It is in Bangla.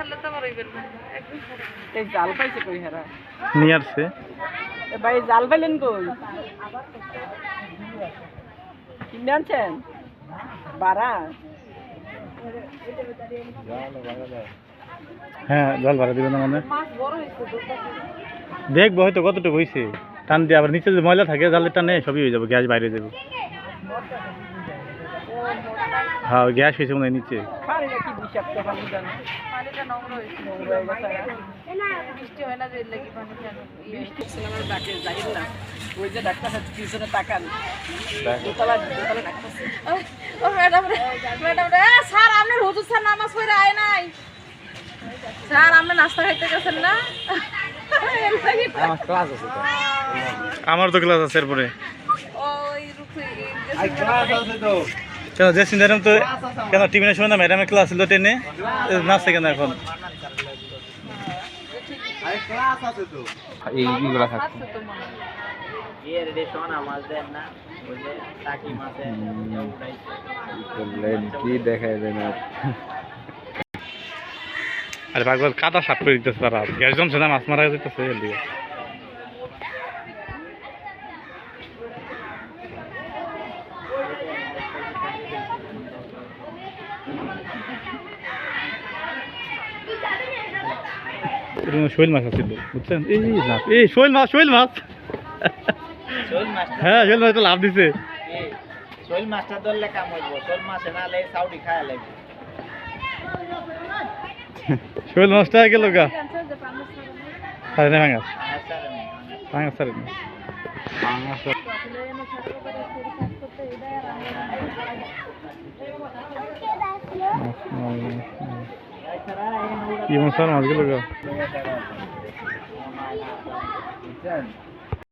ছাড়লে তো আমার হইবেন না। এই জাল পাইছে কই হেরা? নিয়ে আসছে এ ভাই জাল পাইলেন কই? কিনে আনছেন? বারা হ্যাঁ জল ভাড়া দিবে না মানে দেখব হয়তো কতটুকু হয়েছে টান দিয়ে আবার নিচে যে ময়লা থাকে জালের টানে সবই হয়ে যাবে গ্যাস বাইরে যাবে। হ্যাঁ গ্যাস হয়েছে মনে হয় নিচে। স্যার আপনার হুজুর স্যার নামাজ পড়ে আয় নাই স্যার আপনি নাস্তা খাইতে গেছেন না তো- আমার ক্লাস আছে তো আমার তো ক্লাস আছে এরপরে ওই রুখে কেন যে সিন্দারাম তো কেন টিফিনের সময় না ম্যাডামের ক্লাস ছিল টেনে? নাচছে কেন এখন? এইগুলো আরে বাগবাদ কাদা সাফ করে দিতেছে তারা। গ্যাস জমছে না মাছ মারা যেতেছে শৈল মাছ আছে বুঝছেন? এই না এই শৈল মাছ শৈল মাছ। হ্যাঁ শৈল মাছ তো লাভ দিছে। শোল মাছটা ধরলে কাম হইব শোল মাছ না সাউডি খায় লাগবে। শৈল মাছটা গেল গা ক্যান্সার যে পানি ছাড়া সাড়ে নয় ভাঙাস আচ্ছা। সাড়ে কি মশার মাছগুলো